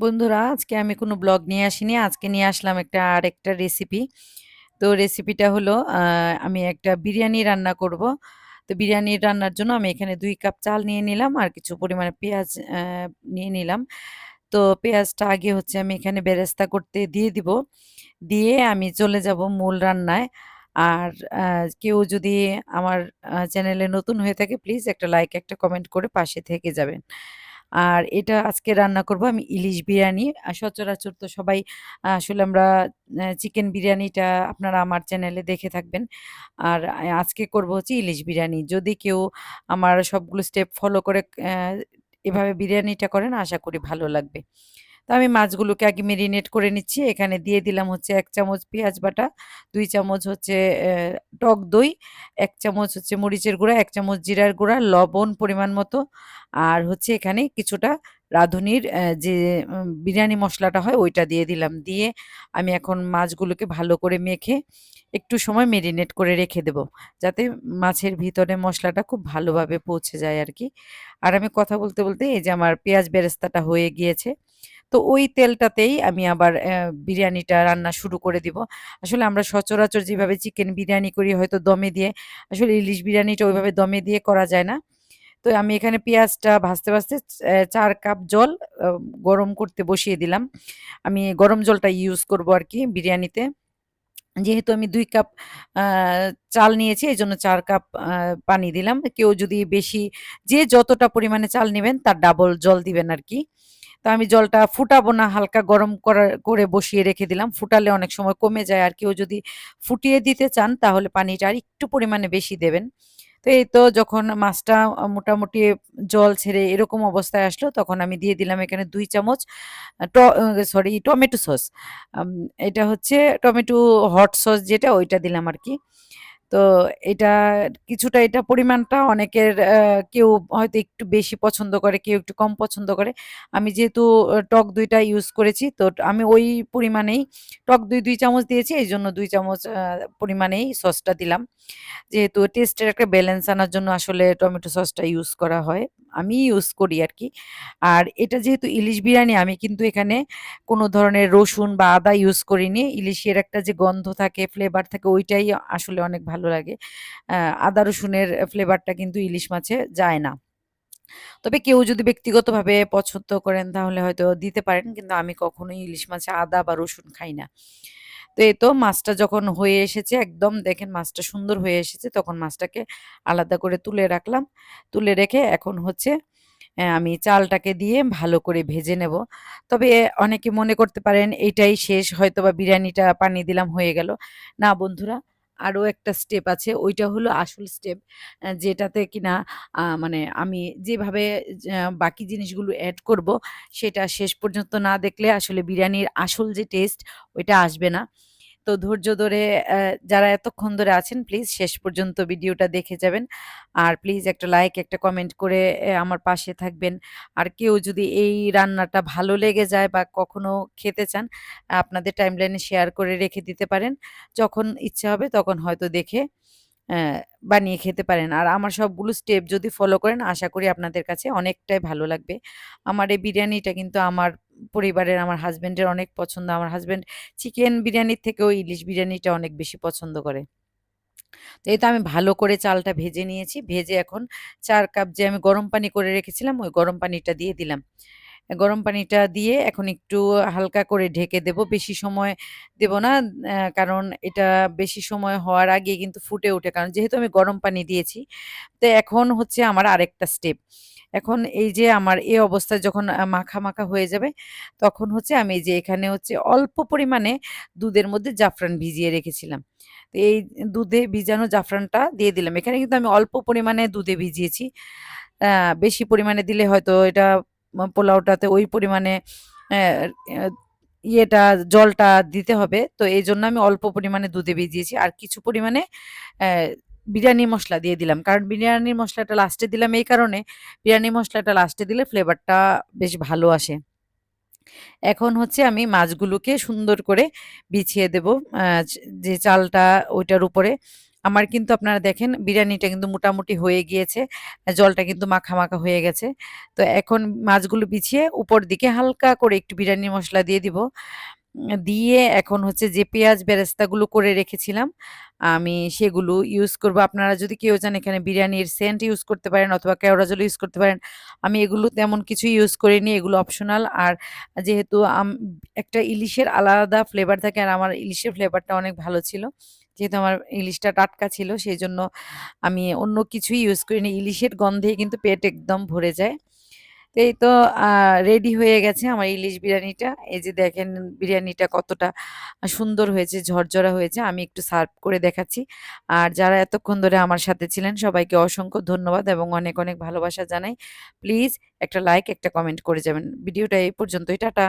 বন্ধুরা, আজকে আমি কোনো ব্লগ নিয়ে আসিনি। আজকে নিয়ে আসলাম একটা আরেকটা রেসিপি তো রেসিপিটা হলো আমি একটা বিরিয়ানি রান্না করব। তো বিরিয়ানি রান্নার জন্য আমি এখানে দুই কাপ চাল নিয়ে নিলাম আর কিছু পরিমাণে পেঁয়াজ নিয়ে নিলাম। তো পেঁয়াজটা আগে হচ্ছে আমি এখানে বেরেস্তা করতে দিয়ে দিব। দিয়ে আমি চলে যাব মূল রান্নায়। আর কেউ যদি আমার চ্যানেলে নতুন হয়ে থাকে প্লিজ একটা লাইক একটা কমেন্ট করে পাশে থেকে যাবেন। আর এটা আজকে রান্না করব আমি ইলিশ বিরিয়ানি। সচরাচর তো সবাই আসলে আমরা চিকেন বিরিয়ানিটা আপনারা আমার চ্যানেলে দেখে থাকবেন। আর আজকে করব হচ্ছে ইলিশ বিরিয়ানি। যদি কেউ আমার সবগুলো স্টেপ ফলো করে এভাবে বিরিয়ানিটা করেন, আশা করি ভালো লাগবে। তো আমি মাছগুলোকে আগে মেরিনেট করে নিচ্ছি। এখানে দিয়ে দিলাম হচ্ছে এক চামচ পেঁয়াজ বাটা, দুই চামচ হচ্ছে টক দই, এক চামচ হচ্ছে মরিচের গুঁড়া, এক চামচ জিরার গুঁড়া, লবণ পরিমাণ মতো। আর হচ্ছে এখানে কিছুটা রাঁধুনির যে বিরিয়ানি মশলাটা হয় ওইটা দিয়ে দিলাম। দিয়ে আমি এখন মাছগুলোকে ভালো করে মেখে একটু সময় মেরিনেট করে রেখে দেব, যাতে মাছের ভিতরে মশলাটা খুব ভালোভাবে পৌঁছে যায় আর কি। আর আমি কথা বলতে বলতে এই যে আমার পেঁয়াজ বেরেস্তাটা হয়ে গিয়েছে তো ওই তেলটাতেই আমি আবার বিরিয়ানিটা রান্না শুরু করে দিব আসলে আমরা সচরাচর যেভাবে চিকেন বিরিয়ানি করি হয়তো দমে দিয়ে, আসলে ইলিশ বিরিয়ানিটা ওইভাবে দমে দিয়ে করা যায় না তো আমি এখানে পেঁয়াজটা ভাজতে ভাজতে চার কাপ জল গরম করতে বসিয়ে দিলাম আমি গরম জলটা ইউজ করব আর কি বিরিয়ানিতে যেহেতু আমি দুই কাপ চাল নিয়েছি, এই জন্য চার কাপ পানি দিলাম। কেউ যদি বেশি, যে যতটা পরিমাণে চাল নিবেন তার ডাবল জল দিবেন আরকি। তো আমি জলটা ফুটাবো না, হালকা গরম করার, করে বসিয়ে রেখে দিলাম। ফুটালে অনেক সময় কমে যায় আর কেউ যদি ফুটিয়ে দিতে চান তাহলে পানিটা আর একটু পরিমাণে বেশি দেবেন। তো এই তো যখন মাছটা মোটামুটি জল ছেড়ে এরকম অবস্থায় আসলো তখন আমি দিয়ে দিলাম এখানে দুই চামচ সরি, টমেটো সস। এটা হচ্ছে টমেটো হট সস যেটা, ওইটা দিলাম আরকি। তো এটা কিছুটা এটা পরিমাণটা অনেকের কেউ হয়তো একটু বেশি পছন্দ করে, কেউ একটু কম পছন্দ করে। আমি যেহেতু টক দইটা ইউজ করেছি তো আমি ওই পরিমাণেই টক দই দুই চামচ দিয়েছি এই জন্য দুই চামচ পরিমাণেই সসটা দিলাম। যেহেতু টেস্টের একটা ব্যালেন্স আনার জন্য আসলে টমেটো সসটা ইউজ করা হয়। আমি ইউজ করি আর কি আর এটা যেহেতু ইলিশ বিরিয়ানি আমি কিন্তু এখানে কোনো ধরনের রসুন বা আদা ইউজ করিনি। ইলিশের একটা যে গন্ধ থাকে, ফ্লেভার থাকে ওইটাই আসলে অনেক ভালো লাগে। আদা, রসুনের ফ্লেভারটা কিন্তু ইলিশ মাছে যায় না। তবে কেউ যদি ব্যক্তিগতভাবে পছন্দ করেন তাহলে হয়তো দিতে পারেন। কিন্তু আমি কখনোই ইলিশ মাছে আদা বা রসুন খাই না। তো এই তো মাছটা যখন হয়ে এসেছে, একদম দেখেন মাছটা সুন্দর হয়ে এসেছে, তখন মাছটাকে আলাদা করে তুলে রাখলাম। তুলে রেখে এখন হচ্ছে আমি চালটাকে দিয়ে ভালো করে ভেজে নেব। তবে অনেকে মনে করতে পারেন এটাই শেষ হয়তো বা বিরিয়ানিটা পানি দিলাম, হয়ে গেল। না বন্ধুরা আরও একটা স্টেপ আছে ওইটা হলো আসল স্টেপ যেটাতে কিনা মানে আমি যেভাবে বাকি জিনিসগুলো অ্যাড করব, সেটা শেষ পর্যন্ত না দেখলে আসলে বিরিয়ানির আসল যে টেস্ট ওইটা আসবে না। তো ধৈর্য ধরে যারা এতক্ষণ ধরে আছেন প্লিজ শেষ পর্যন্ত ভিডিওটা দেখে যাবেন। আর প্লিজ একটা লাইক একটা কমেন্ট করে আমার পাশে থাকবেন। আর কেউ যদি এই রান্নাটা ভালো লেগে যায় বা কখনো খেতে চান, আপনাদের টাইমলাইনে শেয়ার করে রেখে দিতে পারেন। যখন ইচ্ছা হবে তখন হয়তো দেখে বানিয়ে খেতে পারেন। আর আমার সবগুলো স্টেপ যদি ফলো করেন আশা করি আপনাদের কাছে অনেকটাই ভালো লাগবে। আমার এই বিরিয়ানিটা কিন্তু আমার পরিবারের আমার হাজব্যান্ডের অনেক পছন্দ। আমার হাজব্যান্ড চিকেন বিরিয়ানির থেকেও ইলিশ বিরিয়ানিটা অনেক বেশি পছন্দ করে। তো এই তো আমি ভালো করে চালটা ভেজে নিয়েছি। ভেজে এখন চার কাপ যে আমি গরম পানি করে রেখেছিলাম, ওই গরম পানিটা দিয়ে দিলাম। গরম পানিটা দিয়ে এখন একটু হালকা করে ঢেকে দেব। বেশি সময় দেব না। কারণ এটা বেশি সময় হওয়ার আগে কিন্তু ফুটে ওঠে। কারণ যেহেতু আমি গরম পানি দিয়েছি। তো এখন হচ্ছে আমার আরেকটা স্টেপ। এখন এই যে আমার এই অবস্থায় যখন মাখা, মাখা হয়ে যাবে তখন হচ্ছে আমি এই যে এখানে হচ্ছে অল্প পরিমাণে দুধের মধ্যে জাফরান ভিজিয়ে রেখেছিলাম। তো এই দুধে ভিজানো জাফরানটা দিয়ে দিলাম। এখানে কিন্তু আমি অল্প পরিমাণে দুধে ভিজিয়েছি। বেশি পরিমাণে দিলে হয়তো এটা পোলাওটাতে ওই পরিমাণে ইয়েটা জলটা দিতে হবে। তো এই জন্য আমি অল্প পরিমাণে দুধে ভিজিয়েছি। আর কিছু পরিমাণে বিরিয়ানি মশলা দিয়ে দিলাম। কারণ বিরিয়ানি মশলাটা লাস্টে দিলাম এই কারণে, বিরিয়ানি মশলাটা লাস্টে দিলে ফ্লেভারটা বেশ ভালো আসে। এখন হচ্ছে আমি মাছগুলোকে সুন্দর করে বিছিয়ে দেব। যে চালটা ওইটার উপরে। আমার কিন্তু আপনারা দেখেন বিরিয়ানিটা কিন্তু মোটামুটি হয়ে গিয়েছে। জলটা কিন্তু মাখা, মাখা হয়ে গেছে। তো এখন মাছগুলো বিছিয়ে উপর দিকে হালকা করে একটু বিরিয়ানি মশলা দিয়ে দিব। দিয়ে এখন হচ্ছে যে পেঁয়াজ বেরেস্তাগুলো করে রেখেছিলাম, আমি সেগুলো ইউজ করব। আপনারা যদি কেউ চান এখানে বিরিয়ানির সেন্ট ইউজ করতে পারেন অথবা কেওড়া জল ইউজ করতে পারেন। আমি এগুলো তেমন কিছু ইউজ করিনি, এগুলো অপশনাল। আর যেহেতু একটা ইলিশের আলাদা ফ্লেভার থাকে আর আমার ইলিশের ফ্লেভারটা অনেক ভালো ছিল। যেহেতু আমার ইলিশটা টাটকা ছিল সেই জন্য আমি অন্য কিছুই ইউজ করিনি। ইলিশের গন্ধে কিন্তু পেট একদম ভরে যায়। তো এই তো রেডি হয়ে গেছে আমার ইলিশ বিরিয়ানিটা। এই যে দেখেন বিরিয়ানিটা কতটা সুন্দর হয়েছে, ঝরঝরা হয়েছে। আমি একটু সার্ভ করে দেখাচ্ছি। আর যারা এতক্ষণ ধরে আমার সাথে ছিলেন সবাইকে অসংখ্য ধন্যবাদ এবং অনেক, অনেক ভালোবাসা জানাই। প্লিজ একটা লাইক, একটা কমেন্ট করে যাবেন। ভিডিওটা এই পর্যন্তই। টাটা।